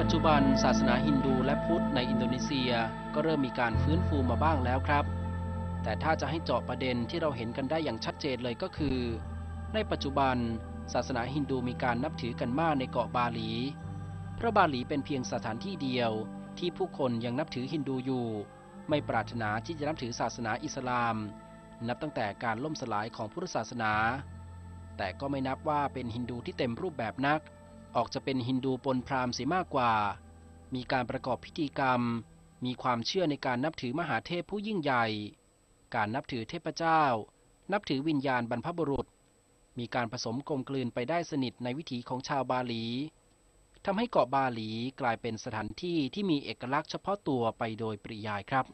ปัจจุบันศาสนาฮินดูและพุทธในอินโดนีเซียก็เริ่มมีการฟื้นฟูมาบ้างแล้วครับ แต่ถ้าจะให้เจาะประเด็นที่เราเห็นกันได้อย่างชัดเจนเลยก็คือ ในปัจจุบัน ศาสนาฮินดูมีการนับถือกันมากในเกาะบาหลี เพราะบาหลีเป็นเพียงสถานที่เดียวที่ผู้คนยังนับถือฮินดูอยู่ ไม่ปรารถนาที่จะนับถือศาสนาอิสลาม นับตั้งแต่การล่มสลายของพุทธศาสนา แต่ก็ไม่นับว่าเป็นฮินดูที่เต็มรูปแบบนัก ออกจะเป็นฮินดูปนพราหมณ์เสียมากกว่า มีการประกอบพิธีกรรม มีความเชื่อในการนับถือมหาเทพผู้ยิ่งใหญ่ การนับถือเทพเจ้า นับถือวิญญาณบรรพบุรุษ มีการผสมกลมกลืนไปได้สนิทในวิถีของชาวบาหลีทำให้เกาะบาหลีกลายเป็นสถานที่ที่มีเอกลักษณ์เฉพาะตัวไปโดยปริยายครับ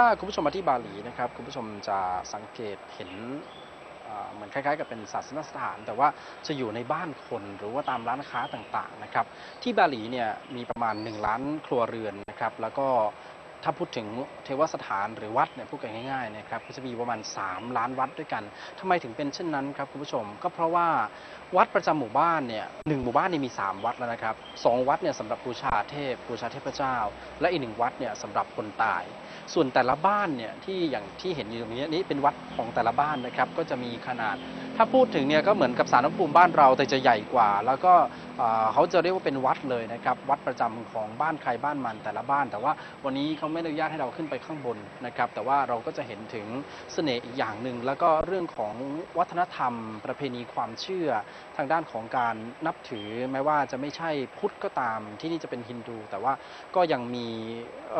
ถ้าคุณผู้ชมมาที่บาหลีนะครับคุณผู้ชมจะสังเกตเห็นเหมือนคล้ายๆ กับเป็นศาสนสถาน แต่ว่าจะอยู่ในบ้านคนหรือว่าตามร้านค้าต่างๆนะครับที่บาหลีเนี่ยมีประมาณ 1 ล้านครัวเรือนนะครับแล้วก็ถ้าพูดถึงเทวสถานหรือวัดเนี่ยพูดกันง่ายๆนะครับก็จะมีประมาณ 3 ล้านวัดด้วยกันทำไมถึงเป็นเช่นนั้นครับคุณผู้ชม ก็เพราะว่าวัดประจำหมู่บ้านเนี่ยหนึ่งหมู่บ้านนี่มี 3 วัดแล้วนะครับสองวัดเนี่ยสำหรับบูชาเทพบูชาเทพเจ้า และอีกหนึ่งวัดเนี่ยสำหรับคนตาย ส่วนแต่ละบ้านเนี่ยที่อย่างที่เห็นอยู่ตรงนี้นี่เป็นวัดของแต่ละบ้านนะครับก็จะมีขนาด ถ้าพูดถึงเนี่ยก็เหมือนกับสารพระภูมิบ้านเราแต่จะใหญ่กว่า แล้วก็เขาจะเรียกว่าเป็นวัดเลยนะครับวัดประจำของบ้านใครบ้านมันแต่ละบ้าน แต่ว่าวันนี้เขาไม่อนุญาตให้เราขึ้นไปข้างบนนะครับแต่ว่าเราก็จะเห็นถึงเสน่ห์อีกอย่างหนึ่งแล้วก็เรื่องของวัฒนธรรม ประเพณีความเชื่อทางด้านของการนับถือแม้ว่าจะไม่ใช่พุทธก็ตามที่นี่จะเป็นฮินดู แต่ว่าก็ยังมี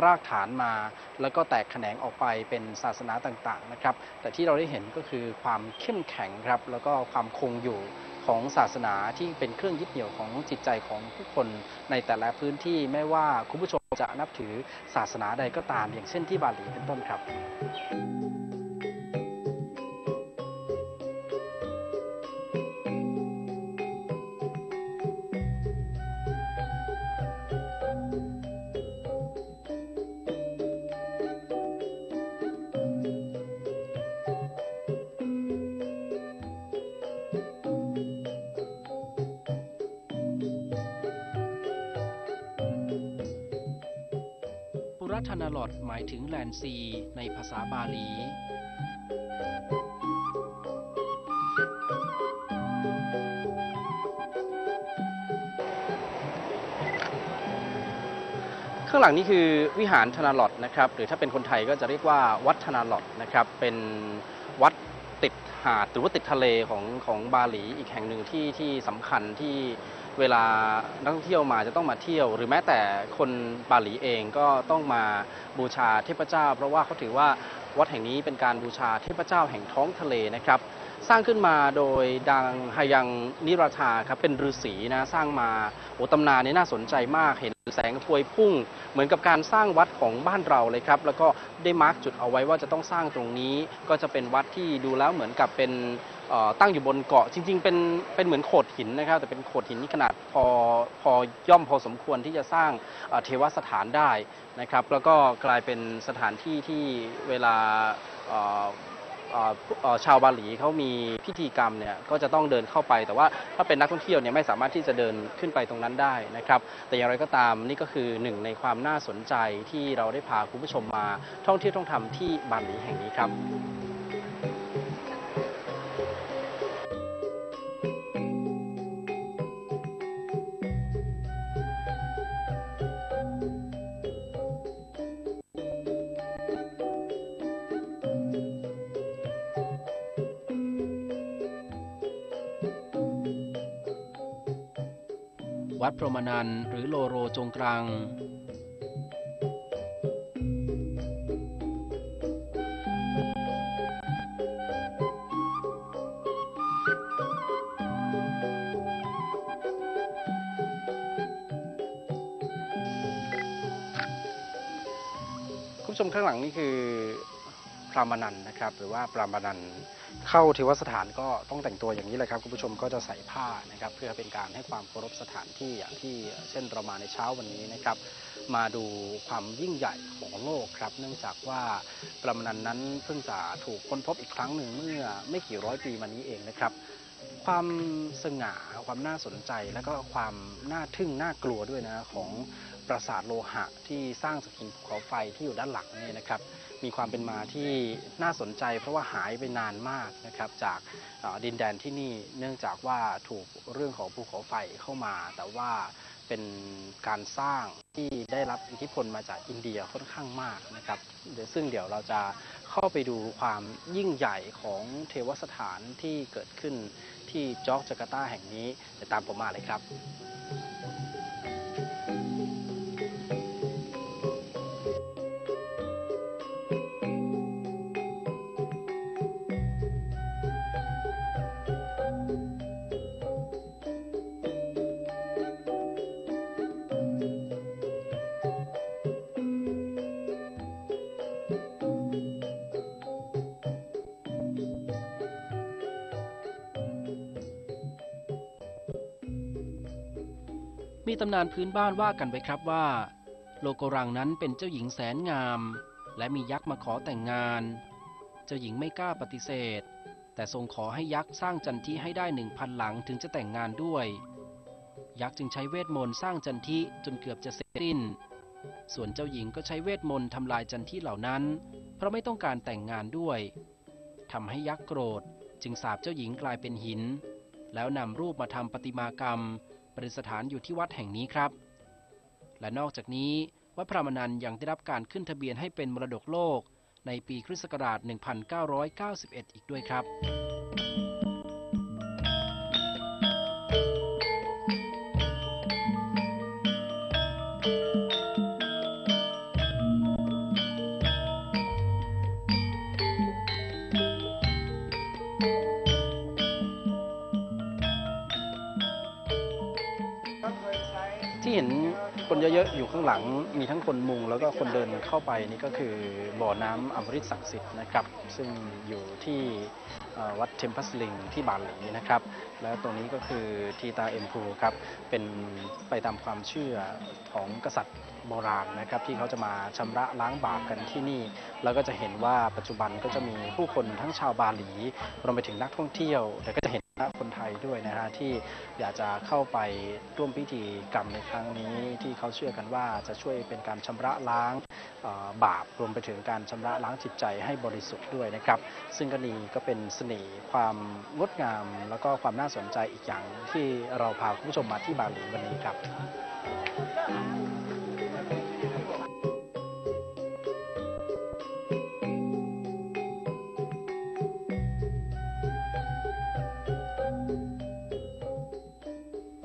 รากฐานมาแล้วก็็แตกแขนงออกไปเป็นศาสนาต่างๆนะครับ แต่ที่เราได้เห็นก็คือความเข้มแข็งครับแล้วก็ความคงอยู่ของศาสนาที่เป็นเครื่องยึดเหนี่ยวของจิตใจของผู้คนในแต่ละพื้นที่ไม่ว่าคุณผู้ชมจะนับถือศาสนาใดก็ตาม อย่างเช่นที่บาหลีเป็นต้นครับ ระธนาลอดหมายถึงแลนซีในภาษาบาหลี ข้างหลังนี่คือวิหารธนาลอดนะครับ หรือถ้าเป็นคนไทยก็จะเรียกว่าวัดธนาลอดนะครับ เป็นวัดติดหาดหรือว่าติดทะเลของของบาหลีอีกแห่งหนึ่งที่ที่สำคัญที่ เวลานักท่องเที่ยวมาจะต้องมาเที่ยว หรือแม้แต่คนบาหลีเองก็ต้องมาบูชาเทพเจ้า เพราะว่าเขาถือว่าวัดแห่งนี้เป็นการบูชาเทพเจ้าแห่งท้องทะเลนะครับสร้างขึ้นมาโดยดังฮายังนิราชาครับเป็นฤาษีนะสร้างมาโอ้ตำนานนี้น่าสนใจมากเห็นแสงพวยพุ่ง เหมือนกับการสร้างวัดของบ้านเราเลยครับ แล้วก็ได้มาร์กจุดเอาไว้ว่าจะต้องสร้างตรงนี้ ก็จะเป็นวัดที่ดูแล้วเหมือนกับเป็น ตั้งอยู่บนเกาะจริง ๆ เป็นเป็นเหมือนโขดหินนะครับ แต่เป็นโขดหินที่ขนาดพอพอย่อมพอสมควรที่จะสร้างเทวสถานได้นะครับ แล้วก็กลายเป็นสถานที่ที่เวลาชาวบาหลีเขามีพิธีกรรมเนี่ยก็จะต้องเดินเข้าไป แต่ว่าถ้าเป็นนักท่องเที่ยวเนี่ยไม่สามารถที่จะเดินขึ้นไปตรงนั้นได้นะครับ แต่อย่างไรก็ตามนี่ก็คือหนึ่งในความน่าสนใจที่เราได้พาคุณผู้ชมมาท่องเที่ยวท่องทำที่บาหลีแห่งนี้ครับ พรหมนันหรือโลโรจงกรัง คุณผู้ชมข้างหลังนี่คือพรามนันนะครับ หรือว่าพรามนัน เข้าเทวสถานก็ต้องแต่งตัวอย่างนี้เลยครับคุณผู้ชมก็จะใส่ผ้านะครับ เพื่อเป็นการให้ความเคารพสถานที่อย่างที่เช่นเรามาในเช้าวันนี้นะครับ มาดูความยิ่งใหญ่ของโลกครับ เนื่องจากว่าปรมาณันนั้นเพิ่งจะถูกค้นพบอีกครั้งหนึ่งเมื่อไม่กี่ร้อยปีมานี้เองนะครับ ความสง่าความน่าสนใจและก็ความน่าทึ่งน่ากลัวด้วยนะของปราสาทโลหะที่สร้างจากหินภูเขาไฟที่อยู่ด้านหลังนี่นะครับ มีความเป็นมาที่น่าสนใจ เพราะว่าหายไปนานมากนะครับจากดินแดนที่นี่เนื่องจากว่าถูกเรื่องของภูเขาไฟเข้ามา แต่ว่าเป็นการสร้างที่ได้รับอิทธิพลมาจากอินเดียค่อนข้างมากนะครับเดี๋ยวซึ่งเดี๋ยวเราจะเข้าไปดูความยิ่งใหญ่ของเทวสถานที่เกิดขึ้นที่จอกจาการ์ตาแห่งนี้ตามผมมาเลยครับ มีตำนานพื้นบ้านว่ากันไว้ครับว่า โลโกรังนั้นเป็นเจ้าหญิงแสนงาม และมียักษ์มาขอแต่งงาน เจ้าหญิงไม่กล้าปฏิเสธ แต่ทรงขอให้ยักษ์สร้างจันทิให้ได้หนึ่งพันหลังถึงจะแต่งงานด้วย ยักษ์จึงใช้เวทมนต์สร้างจันทิจนเกือบจะเสร็จสิ้น ส่วนเจ้าหญิงก็ใช้เวทมนต์ทำลายจันทิเหล่านั้น เพราะไม่ต้องการแต่งงานด้วยทำให้ยักษ์โกรธ จึงสาปเจ้าหญิงกลายเป็นหิน แล้วนำรูปมาทำประติมากรรม ประดิษฐานอยู่ที่วัดแห่งนี้ครับ และนอกจากนี้ วัดพระมนันยังได้รับการขึ้นทะเบียนให้เป็นมรดกโลก ในปีคริสต์ศักราช 1991 อีกด้วยครับ งหลังมีทั้งคนมุงแล้วก็คนเดินเข้าไปนี่ก็คือบ่อน้ำอมฤตศักดิ์สิทธิ์นะครับ ซึ่งอยู่ที่เอ่อวัดเทมพัสลิงที่บาหลีนะครับ แล้วตรงนี้ก็คือทีตาเอ็มพูครับเป็นไปตามความเชื่อของกษัตริย์ โบราณนะครับที่เขาจะมาชำระล้างบาปกันที่นี่ แล้วก็จะเห็นว่าปัจจุบันก็จะมีผู้คนทั้งชาวบาหลีรวมไปถึงนักท่องเที่ยว แต่ก็จะเห็นคนไทยด้วยนะฮะที่อยากจะเข้าไปร่วมพิธีกรรมในครั้งนี้ ที่เขาเชื่อกันว่าจะช่วยเป็นการชำระล้างบาปรวมไปถึงการชำระล้างจิตใจให้บริสุทธิ์ด้วยนะครับ ซึ่งก็นี่ก็เป็นเสน่ห์ความงดงาม แล้วก็ความน่าสนใจอีกอย่างที่เราพาคุณผู้ชมมาที่บาหลีวันนี้ครับ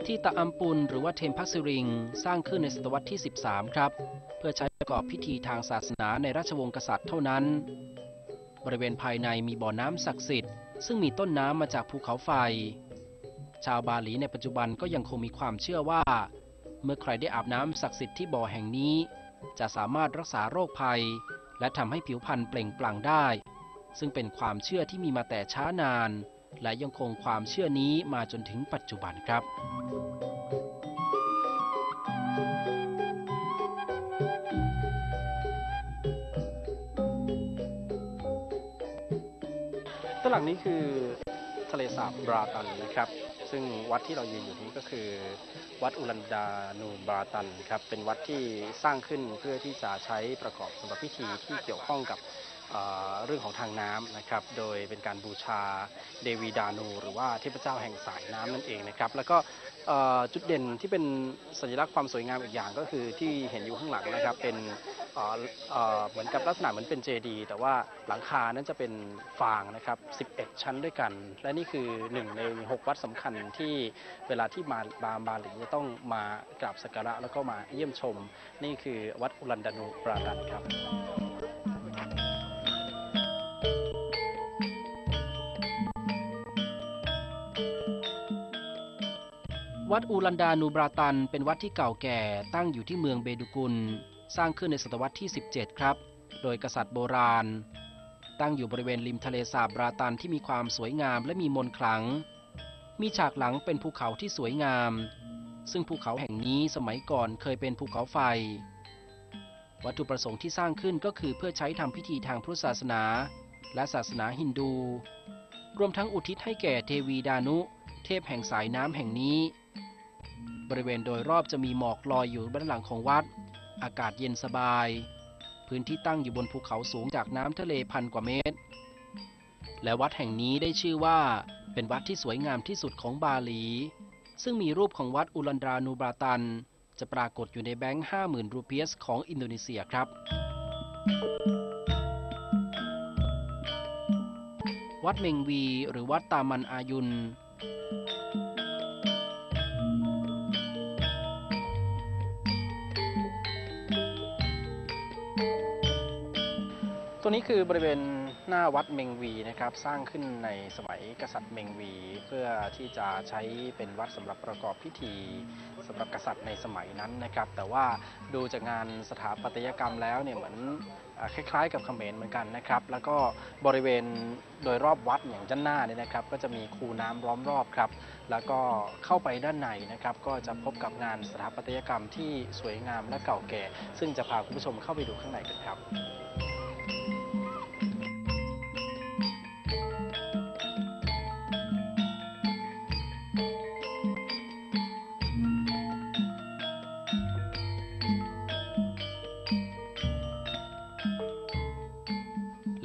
ที่ตะอัมปุนหรือว่าเทมพักซิริง สร้างขึ้นในศตวรรษที่ 13 ครับ เพื่อใช้ประกอบพิธีทางศาสนาในราชวงศ์กษัตริย์เท่านั้น บริเวณภายในมีบ่อน้ำศักดิ์สิทธิ์ซึ่งมีต้นน้ำมาจากภูเขาไฟ ชาวบาหลีในปัจจุบันก็ยังคงมีความเชื่อว่า เมื่อใครได้อาบน้ำศักดิ์สิทธิ์ที่บ่อแห่งนี้ จะสามารถรักษาโรคภัย และทำให้ผิวพรรณเปล่งปลั่งได้ ซึ่งเป็นความเชื่อที่มีมาแต่ช้านาน และยังคงความเชื่อนี้มาจนถึงปัจจุบันครับด้านหลังนี้คือทะเลสาบบราตันนะครับ ซึ่งวัดที่เรายืนอยู่นี้ก็คือ วัดอุลันดานูบราตันครับ เป็นวัดที่สร้างขึ้นเพื่อที่จะใช้ประกอบสำหรับพิธีที่เกี่ยวข้องกับ เรื่องของทางน้ำนะครับ โดยเป็นการบูชาเดวีดานู หรือว่าเทพเจ้าแห่งสายน้ำนั่นเองนะครับ แล้วก็จุดเด่นที่เป็นสัญลักษณ์ความสวยงามอีกอย่างก็คือที่เห็นอยู่ข้างหลังนะครับ เป็นเเเหมือนกับลักษณะเหมือนเป็นเจดีย์แต่ว่าหลังคานั้นจะเป็นฟางนะครับ 11 ชั้นด้วยกัน และนี่คือหนึ่งใน 6 วัดสำคัญที่เวลาที่มาบาบาหลีจะต้องมากราบสักการะแล้วก็มาเยี่ยมชม นี่คือวัดอุลันดานูปราดันครับ วัดอูลันดานูบราตัน เป็นวัดที่เก่าแก่ตั้งอยู่ที่เมืองเบดูกุล สร้างขึ้นในศตวรรษที่ 17 ครับ โดยกษัตริย์โบราณ ตั้งอยู่บริเวณริมทะเลสาบบราตันที่มีความสวยงามและมีมนต์ขลัง มีฉากหลังเป็นภูเขาที่สวยงาม ซึ่งภูเขาแห่งนี้สมัยก่อนเคยเป็นภูเขาไฟ วัตถุประสงค์ที่สร้างขึ้นก็คือเพื่อใช้ทำพิธีทางพุทธศาสนา และศาสนาฮินดู รวมทั้งอุทิศให้แก่เทวีดานุ เทพแห่งสายน้ำแห่งนี้ บริเวณโดยรอบจะมีหมอกลอยอยู่ด้านหลังของวัด อากาศเย็นสบาย พื้นที่ตั้งอยู่บนภูเขาสูงจากน้ำทะเลพันกว่าเมตร และวัดแห่งนี้ได้ชื่อว่า เป็นวัดที่สวยงามที่สุดของบาหลี ซึ่งมีรูปของวัดอุลันดรานูบราตัน จะปรากฏอยู่ในแบงค์ 50,000 รูเปียสของอินโดนีเซียครับ วัดเมงวี หรือวัดตามันอายุน ตัวนี้คือบริเวณหน้าวัดเมงวีนะครับ สร้างขึ้นในสมัยกษัตริย์เมงวี เพื่อที่จะใช้เป็นวัดสำหรับประกอบพิธีสำหรับกษัตริย์ในสมัยนั้นนะครับ แต่ว่าดูจากงานสถาปัตยกรรมแล้วเนี่ยเหมือนคล้ายๆ กับเขมรเหมือนกันนะครับ แล้วก็บริเวณโดยรอบวัดอย่างด้านหน้าเนี่ยนะครับ ก็จะมีคูน้ำล้อมรอบครับ แล้วก็เข้าไปด้านในนะครับ ก็จะพบกับงานสถาปัตยกรรมที่สวยงามและเก่าแก่ ซึ่งจะพาคุณผู้ชมเข้าไปดูข้างในกันครับ แ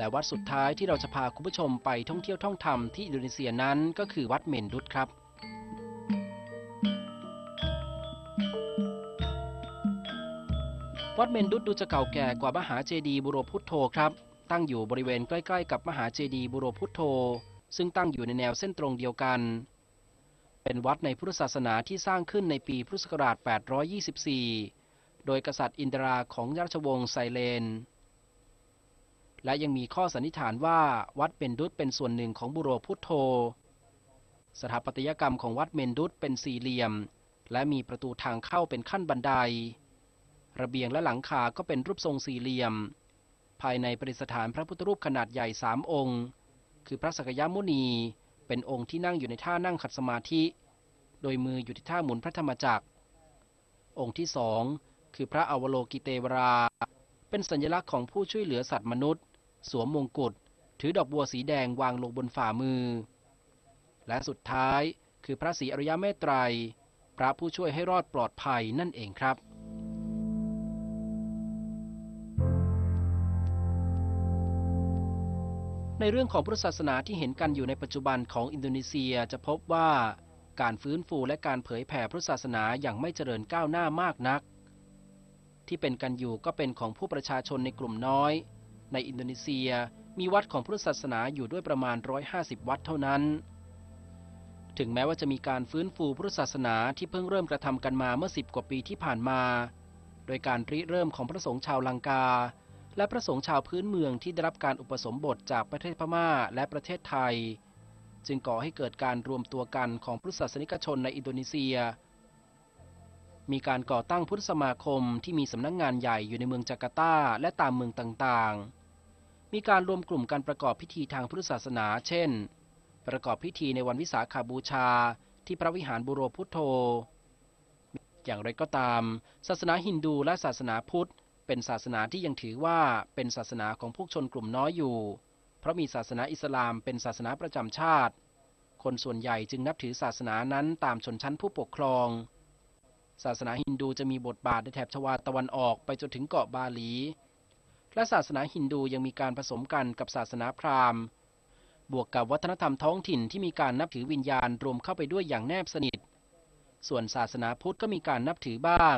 ละวัดสุดท้ายที่เราจะพาคุณผู้ชมไปท่องเที่ยวท่องธรรมที่อินโดนีเซียนั้นก็คือวัดเมนดุตครับ วัดเมนดุตดูจะเก่าแก่กว่ามหาเจดีย์บุโรพุทโธครับ ตั้งอยู่บริเวณใกล้ๆ กับมหาเจดีย์บุโรพุทโธ ซึ่งตั้งอยู่ในแนวเส้นตรงเดียวกัน เป็นวัดในพุทธศาสนาที่สร้างขึ้นในปีพุทธศักราช 824 โดยกษัตริย์อินทราของราชวงศ์ไซเลน และยังมีข้อสันนิษฐานว่าวัดเมนดุตเป็นส่วนหนึ่งของบุโรพุทโธ สถาปัตยกรรมของวัดเมนดุตเป็นสี่เหลี่ยม และมีประตูทางเข้าเป็นขั้นบันได ระเบียงและหลังคาก็เป็นรูปทรงสี่เหลี่ยม ภายในประดิษฐานพระพุทธรูปขนาดใหญ่สามองค์ คือพระสกยมุนี เป็นองค์ที่นั่งอยู่ในท่านั่งขัดสมาธิ โดยมืออยู่ที่ท่าหมุนพระธรรมจักร องค์ที่สองคือพระอวโลกิเตวรา เป็นสัญลักษณ์ของผู้ช่วยเหลือสัตว์มนุษย์ สวมมงกุฎถือดอกบัวสีแดงวางลงบนฝ่ามือ และสุดท้ายคือพระศรีอริยเมตไตร พระผู้ช่วยให้รอดปลอดภัยนั่นเองครับ ในเรื่องของพุทธศาสนาที่เห็นกันอยู่ในปัจจุบันของอินโดนีเซียจะพบว่าการฟื้นฟูและการเผยแผ่พุทธศาสนาอย่างไม่เจริญก้าวหน้ามากนัก ที่เป็นกันอยู่ก็เป็นของผู้ประชาชนในกลุ่มน้อย ในอินโดนีเซียมีวัดของพุทธศาสนาอยู่ด้วยประมาณ 150 วัดเท่านั้น ถึงแม้ว่าจะมีการฟื้นฟูพุทธศาสนาที่เพิ่งเริ่มกระทำกันมาเมื่อ 10 กว่าปีที่ผ่านมา โดยการริเริ่มของพระสงฆ์ชาวลังกา และพระสงฆ์ชาวพื้นเมืองที่ได้รับการอุปสมบทจากประเทศพม่าและประเทศไทย จึงก่อให้เกิดการรวมตัวกันของพุทธศาสนิกชนในอินโดนีเซีย มีการก่อตั้งพุทธสมาคมที่มีสำนักงงานใหญ่อยู่ในเมืองจาการ์ตาและตามเมืองต่างๆ มีการรวมกลุ่มการประกอบพิธีทางพุทธศาสนา เช่น ประกอบพิธีในวันวิสาขาบูชา ที่พระวิหารบุโรพุทโธ อย่างไรก็ตาม ศาสนาฮินดูและศาสนาพุทธ เป็นศาสนาที่ยังถือว่าเป็นศาสนาของพวกชนกลุ่มน้อยอยู่ เพราะมีศาสนาอิสลามเป็นศาสนาประจำชาติ คนส่วนใหญ่จึงนับถือศาสนานั้นตามชนชั้นผู้ปกครอง ศาสนาฮินดูจะมีบทบาทในแถบชวาตะวันออกไปจนถึงเกาะบาหลี และศาสนาฮินดูยังมีการผสมกันกับศาสนาพราหมณ์ บวกกับวัฒนธรรมท้องถิ่นที่มีการนับถือวิญญาณรวมเข้าไปด้วยอย่างแนบสนิท ส่วนศาสนาพุทธก็มีการนับถือบ้าง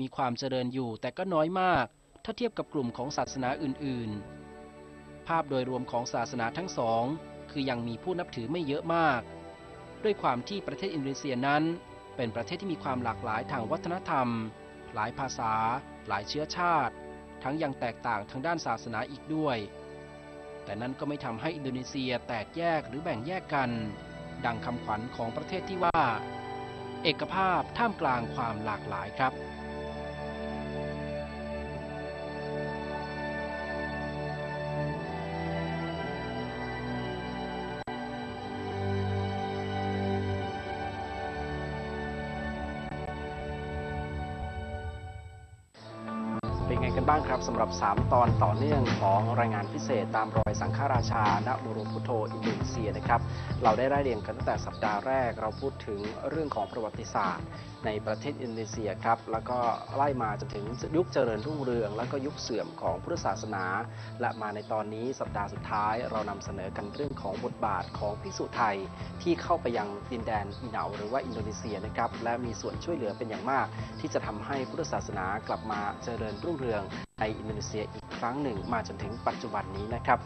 มีความเจริญอยู่แต่ก็น้อยมาก ถ้าเทียบกับกลุ่มของศาสนาอื่นๆ ภาพโดยรวมของศาสนาทั้งสอง คือยังมีผู้นับถือไม่เยอะมาก ด้วยความที่ประเทศอินโดนีเซียนั้น เป็นประเทศที่มีความหลากหลายทางวัฒนธรรม หลายภาษา หลายเชื้อชาติ ทั้งยังแตกต่างทางด้านศาสนาอีกด้วย แต่นั้นก็ไม่ทำให้อินโดนีเซียแตกแยกหรือแบ่งแยกกัน ดังคำขวัญของประเทศที่ว่า เอกภาพท่ามกลางความหลากหลายครับ 3 ตอนต่อเนื่องของรายงานพิเศษตามรอยสังฆราชา ณบุรุพุทโธอินโดนีเซียนะครับ เราได้ไล่เรียงกันตั้งแต่สัปดาห์แรก เราพูดถึงเรื่องของประวัติศาสตร์ ในประเทศอินโดนีเซียครับ แล้วก็ไล่มาจนถึงยุคเจริญรุ่งเรือง แล้วก็ยุคเสื่อมของพุทธศาสนา และมาในตอนนี้สัปดาห์สุดท้ายเรานำเสนอกันเรื่องของบทบาทของภิกษุไทยที่เข้าไปยังดินแดนอีเหนาหรือว่าอินโดนีเซียนะครับ และมีส่วนช่วยเหลือเป็นอย่างมาก ที่จะทำให้พุทธศาสนากลับมาเจริญรุ่งเรือง ในอินโดนีเซียอีกครั้งหนึ่งมาจนถึงปัจจุบันนี้นะครับ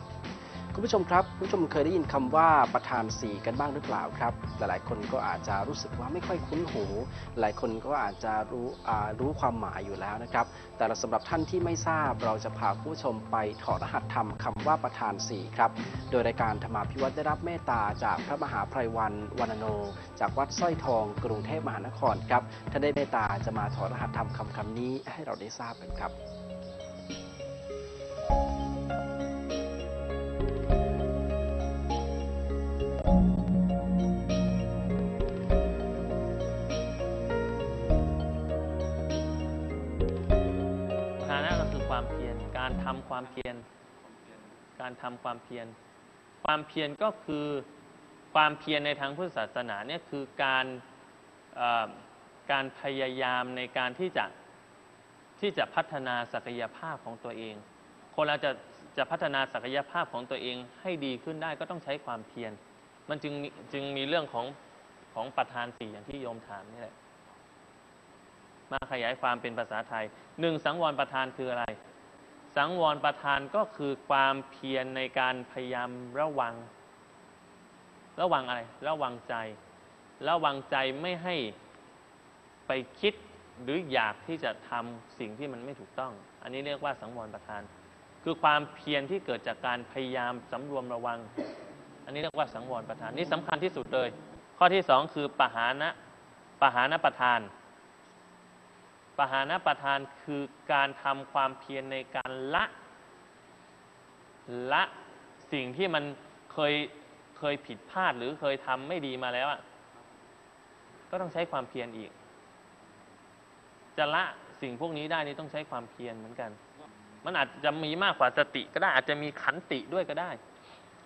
คุณผู้ชมครับคุณผู้ชมเคยได้ยินคำว่าประธานสีกันบ้างหรือเปล่าครับ หลายๆคนก็อาจจะรู้สึกว่าไม่ค่อยคุ้นหู หลายคนก็อาจจะรู้รู้ความหมายอยู่แล้วนะครับ แต่สำหรับท่านที่ไม่ทราบเราจะพาคุณผู้ชมไปถอดรหัสธรรมคำว่าประธานสีครับ โดยรายการธรรมาพิวัตรได้รับเมตตาจากพระมหาไพรวันวรรณโน จากวัดสร้อยทอง กรุงเทพมหานครครับท่านได้เมตตาจะมาถอดรหัสธรรมคำคำนี้ให้เราได้ทราบกันครับ ความเพียร การทำความเพียร ความเพียรก็คือความเพียรในทางพุทธศาสนาเนี่ยคือการการพยายามในการที่จะที่จะพัฒนาศักยภาพของตัวเอง คนเราจะจะพัฒนาศักยภาพของตัวเองให้ดีขึ้นได้ก็ต้องใช้ความเพียร มันจึงมีจึงมีเรื่องของของประธานสี่อย่างที่โยมถามนี่แหละ มาขยายความเป็นภาษาไทยหนึ่งสังวรประธานคืออะไร สังวรประธานก็คือความเพียรในการพยายามระวัง ระวังอะไร ระวังใจ ระวังใจไม่ให้ไปคิดหรืออยากที่จะทำสิ่งที่มันไม่ถูกต้อง อันนี้เรียกว่าสังวรประธาน คือความเพียรที่เกิดจากการพยายามสำรวมระวัง อันนี้เรียกว่าสังวรประธาน นี่สำคัญที่สุดเลย ข้อที่สองคือปหานะปหานะประธาน ปหานประธานคือการทำความเพียรในการละ ละสิ่งที่มันเคยเคยผิดพลาดหรือเคยทำไม่ดีมาแล้วอะก็ต้องใช้ความเพียรอีก จะละสิ่งพวกนี้ได้นี่ต้องใช้ความเพียรเหมือนกัน มันอาจจะมีมากกว่าสติก็ได้อาจจะมีขันติด้วยก็ได้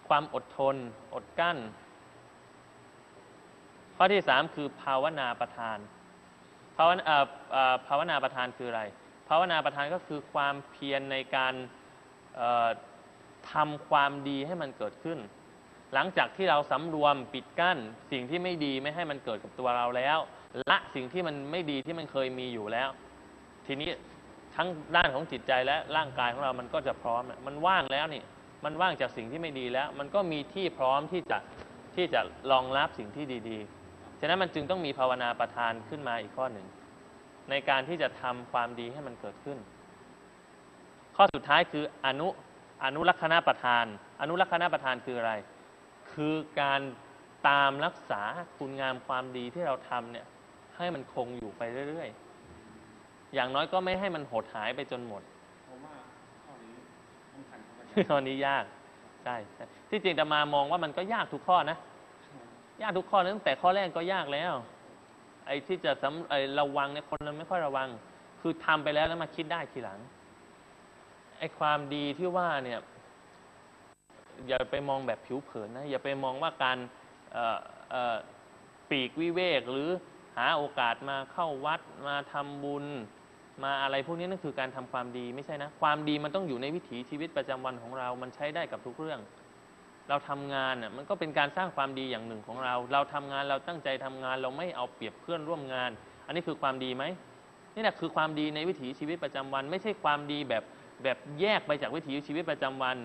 ความอดทน อดกั้น ข้อที่สามคือภาวนาประธาน ภาวนาเอ่อเอ่อภาวนาประธานคืออะไร ภาวนาประธานก็คือความเพียรในการเอ่อทำความดีให้มันเกิดขึ้น หลังจากที่เราสำรวมปิดกั้น สิ่งที่ไม่ดีไม่ให้มันเกิดกับตัวเราแล้ว ละสิ่งที่มันไม่ดีที่มันเคยมีอยู่แล้ว ทีนี้ทั้งด้านของจิตใจและร่างกายของเรามันก็จะพร้อมอะมันว่างแล้วนี่ มันว่างจากสิ่งที่ไม่ดีแล้ว มันก็มีที่พร้อมที่จะที่จะรองรับสิ่งที่ดี ๆ ฉะนั้นมันจึงต้องมีภาวนาประทานขึ้นมาอีกข้อหนึ่ง ในการที่จะทำความดีให้มันเกิดขึ้น ข้อสุดท้ายคืออนุอนุลักษณประทาน อนุลักษณประทานคืออะไร คือการตามรักษาคุณงามความดีที่เราทำเนี่ย ให้มันคงอยู่ไปเรื่อยๆ อย่างน้อยก็ไม่ให้มันหดหายไปจนหมดผมว่าข้อนี้สำคัญครับอาจารย์ข้อนี้ยากใช่ใช่ ที่จริงแต่มามองว่ามันก็ยากทุกข้อนะ ยากทุกข้อตั้งแต่ข้อแรกก็ยากแล้ว ไอ้ที่จะสำไอ้ระวังเนี่ยคนเราไม่ค่อยระวัง คือทำไปแล้วแล้วมาคิดได้ทีหลังไอ้ความดีที่ว่าเนี่ย อย่าไปมองแบบผิวเผินนะอย่าไปมองว่าการเอ่อเอ่อปีกวิเวกหรือหาโอกาสมาเข้าวัดมาทำบุญ มาอะไรพวกนี้นั่นคือการทำความดีไม่ใช่นะ ความดีมันต้องอยู่ในวิถีชีวิตประจำวันของเรา มันใช้ได้กับทุกเรื่อง เราทำงานน่ะมันก็เป็นการสร้างความดีอย่างหนึ่งของเรา เราทำงานเราตั้งใจทำงาน เราไม่เอาเปรียบเพื่อนร่วมงาน อันนี้คือความดีไหมนี่แหละคือความดีในวิถีชีวิตประจำวัน ไม่ใช่ความดีแบบแบบแยกไปจากวิถีชีวิตประจำวัน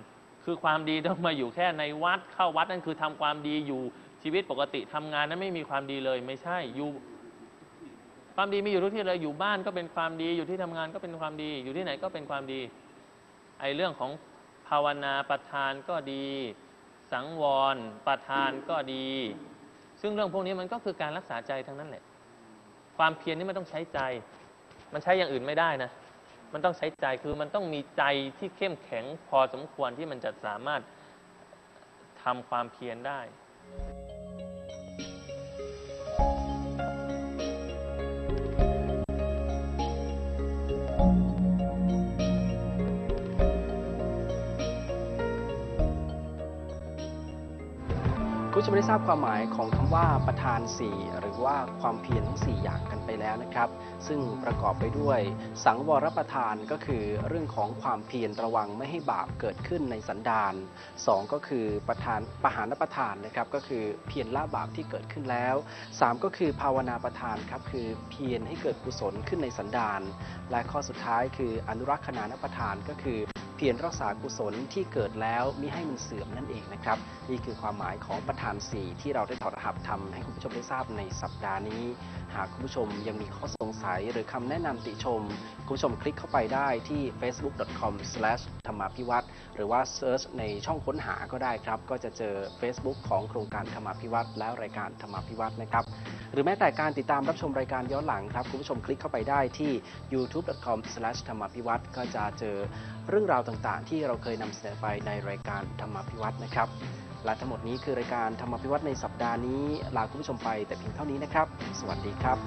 คือความดีต้องมาอยู่แค่ในวัดเข้าวัดนั่นคือทำความดีอยู่ชีวิตปกติทำงานนั้นไม่มีความดีเลย ไม่ใช่อยู่ความดีมีอยู่ทุกที่เลยอยู่บ้านก็เป็นความดีอยู่ที่ทำงานก็เป็นความดี อยู่ที่ไหนก็เป็นความดีไอ้เรื่องของภาวนาประทานก็ดี สังวร ประทานก็ดี ซึ่งเรื่องพวกนี้มันก็คือการรักษาใจทั้งนั้นแหละ ความเพียรนี่มันต้องใช้ใจ มันใช้อย่างอื่นไม่ได้นะ มันต้องใช้ใจคือมันต้องมีใจที่เข้มแข็งพอสมควรที่มันจะสามารถทำความเพียรได้ คุณผู้ชมได้ทราบความหมายของคำว่าประธานสี่หรือว่าความเพียรทั้งสี่อย่างกันไปแล้วนะครับ ซึ่งประกอบไปด้วย สังวรประทานก็คือเรื่องของความเพียรระวังไม่ให้บาปเกิดขึ้นในสันดานสองก็คือประธานปหานประทานนะครับก็คือเพียรละบาปที่เกิดขึ้นแล้วสามก็คือภาวนาประทานครับคือเพียรให้เกิดกุศลขึ้นในสันดาน และข้อสุดท้ายคืออนุรักษณานประทานก็คือ เพียรรักษากุศลที่เกิดแล้วมิให้มันเสื่อมนั่นเองนะครับ นี่คือความหมายของประธานสี่ที่เราได้ถอดรหัสทำให้คุณผู้ชมได้ทราบในสัปดาห์นี้ หากคุณผู้ชมยังมีข้อสงสัยหรือคำแนะนำติชม คุณผู้ชมคลิกเข้าไปได้ที่ facebook.com/ ธรรมาพิวัตรหรือว่าเซิร์ชในช่องค้นหาก็ได้ครับ ก็จะเจอ Facebook ของโครงการธรรมาพิวัตรและรายการธรรมาพิวัตรนะครับ หรือแม้แต่การติดตามรับชมรายการย้อนหลังครับคุณผู้ชมคลิกเข้าไปได้ที่ youtube.com/ ธรรมาพิวัตรก็จะเจอเรื่องราวต่างๆ ที่เราเคยนำเสนอไปในรายการธรรมาพิวัตรนะครับ และทั้งหมดนี้คือรายการธรรมพิวัตรในสัปดาห์นี้ ลาคุณผู้ชมไปแต่เพียงเท่านี้นะครับ สวัสดีครับ